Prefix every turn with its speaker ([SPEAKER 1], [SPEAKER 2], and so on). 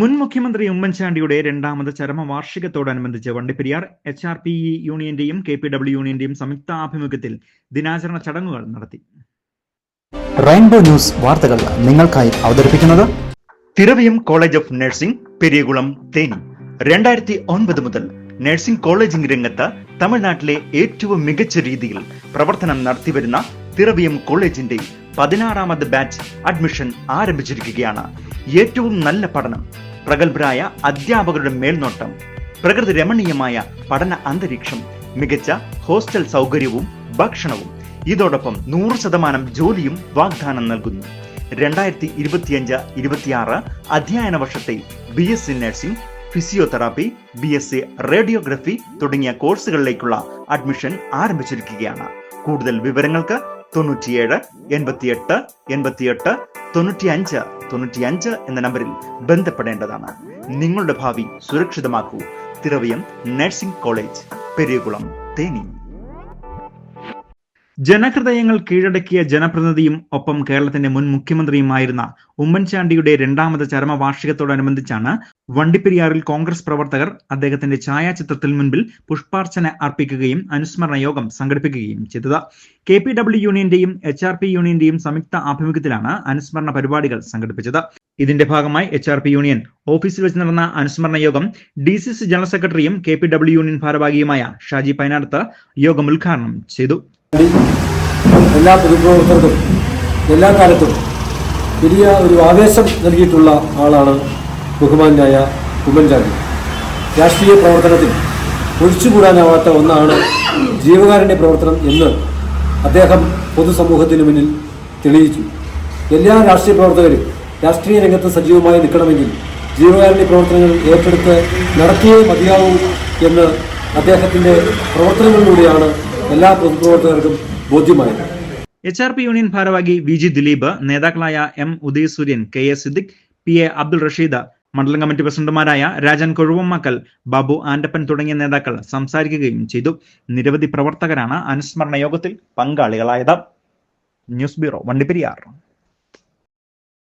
[SPEAKER 1] മുൻ മുഖ്യമന്ത്രി ഉമ്മൻചാണ്ടിയുടെ രണ്ടാമത് ചരമവാർഷികത്തോടനുബന്ധിച്ച് Vandiperiyar H R P E യൂണിയന്റെയും K P W യൂണിയന്റെയും സംയുക്ത ആഭിമുഖ്യത്തിൽ ദിനാചരണ ചടങ്ങുകൾ നടത്തി.
[SPEAKER 2] റെയിൻബോ ന്യൂസ് വാർത്തകൾ നിങ്ങൾക്കായി അവതരിപ്പിക്കുന്നത്
[SPEAKER 1] Thiraviyam college of nursing Periyakulam Theni. രണ്ടായിരത്തി ഒൻപത് മുതൽ നഴ്സിംഗ് കോളേജിംഗ് രംഗത്ത് തമിഴ്നാട്ടിലെ ഏറ്റവും മികച്ച രീതിയിൽ പ്രവർത്തനം നടത്തിവരുന്ന തിരവയം കോളേജിന്റെ പതിനാറാമത് ബാച്ച് അഡ്മിഷൻ ആരംഭിച്ചിരിക്കുകയാണ്. ഏറ്റവും നല്ല പഠനം പ്രഗത്ഭരായ അധ്യാപകരുടെ മേൽനോട്ടം പ്രകൃതി രമണീയമായ പഠന അന്തരീക്ഷം മികച്ച ഹോസ്റ്റൽ സൗകര്യവും ഭക്ഷണവും. ഇതോടൊപ്പം നൂറ് ശതമാനം ജോലിയും വാഗ്ദാനം നൽകുന്നു. രണ്ടായിരത്തി ഇരുപത്തിയഞ്ച് ഇരുപത്തിയാറ് അധ്യയന വർഷത്തെ B S C nursing physiotherapy B S C radiography തുടങ്ങിയ കോഴ്സുകളിലേക്കുള്ള അഡ്മിഷൻ ആരംഭിച്ചിരിക്കുകയാണ്. കൂടുതൽ വിവരങ്ങൾക്ക് തൊണ്ണൂറ്റിയേഴ് എൺപത്തിയെട്ട് എൺപത്തിയെട്ട് തൊണ്ണൂറ്റിയഞ്ച് തൊണ്ണൂറ്റിയഞ്ച് എന്ന നമ്പറിൽ ബന്ധപ്പെടേണ്ടതാണ്. നിങ്ങളുടെ ഭാവി സുരക്ഷിതമാക്കൂ. Thiraviyam nursing college Periyakulam Theni. ജനഹൃദയങ്ങൾ കീഴടക്കിയ ജനപ്രതിനിധിയും ഒപ്പം കേരളത്തിന്റെ മുൻ മുഖ്യമന്ത്രിയുമായിരുന്ന ഉമ്മൻചാണ്ടിയുടെ രണ്ടാമത് ചരമവാർഷികത്തോടനുബന്ധിച്ചാണ് വണ്ടിപ്പെരിയാറിൽ കോൺഗ്രസ് പ്രവർത്തകർ അദ്ദേഹത്തിന്റെ ഛായാചിത്രത്തിൽ മുൻപിൽ പുഷ്പാർച്ചന അർപ്പിക്കുകയും അനുസ്മരണ യോഗം സംഘടിപ്പിക്കുകയും ചെയ്തത്. കെ പി ഡബ്ല്യു യൂണിയന്റെയും എച്ച് ആർ പി യൂണിയന്റെയും സംയുക്ത ആഭിമുഖ്യത്തിലാണ് അനുസ്മരണ പരിപാടികൾ സംഘടിപ്പിച്ചത്. ഇതിന്റെ ഭാഗമായി എച്ച് ആർ പി യൂണിയൻ ഓഫീസിൽ വെച്ച് നടന്ന അനുസ്മരണ യോഗം ഡി സി സി ജനറൽ സെക്രട്ടറിയും കെ പി ഡബ്ല്യു യൂണിയൻ ഭാരവാഹിയുമായ ഷാജി പൈനാടത്ത് യോഗം ഉദ്ഘാടനം ചെയ്തു.
[SPEAKER 3] എല്ലാ പൊതുപ്രവർത്തകർക്കും എല്ലാ കാലത്തും വലിയ ഒരു ആവേശം നൽകിയിട്ടുള്ള ആളാണ് ബഹുമാനായ ഉമ്മൻചാണ്ടി. രാഷ്ട്രീയ പ്രവർത്തനത്തിൽ ഒഴിച്ചുകൂടാനാവാത്ത ഒന്നാണ് ജീവകാരുണ്യ പ്രവർത്തനം എന്ന് അദ്ദേഹം പൊതുസമൂഹത്തിന് മുന്നിൽ തെളിയിച്ചു. എല്ലാ രാഷ്ട്രീയ പ്രവർത്തകരും രാഷ്ട്രീയ രംഗത്ത് സജീവമായി നിൽക്കണമെങ്കിൽ ജീവകാരുണ്യ പ്രവർത്തനങ്ങൾ ഏറ്റെടുത്ത് നടത്തിയേ മതിയാവൂ എന്ന് അദ്ദേഹത്തിന്റെ പ്രവർത്തനങ്ങളിലൂടെയാണ് എല്ലാ പൊതുപ്രവർത്തകർക്കും ബോധ്യമായി
[SPEAKER 1] എച്ച് ആർ പി യൂണിയൻ ഭാരവാഹി വി ജി ദിലീപ് നേതാക്കളായ M Udayasooryan K A Siddique P A Abdul Rasheed മണ്ഡലം കമ്മിറ്റി പ്രസിഡന്റുമാരായ രാജൻ കൊഴുവമ്മക്കൽ ബാബു ആൻഡപ്പൻ തുടങ്ങിയ നേതാക്കൾ സംസാരിക്കുകയും ചെയ്തു. നിരവധി പ്രവർത്തകരാണ് അനുസ്മരണ യോഗത്തിൽ പങ്കാളികളായത്. News bureau Vandiperiyar.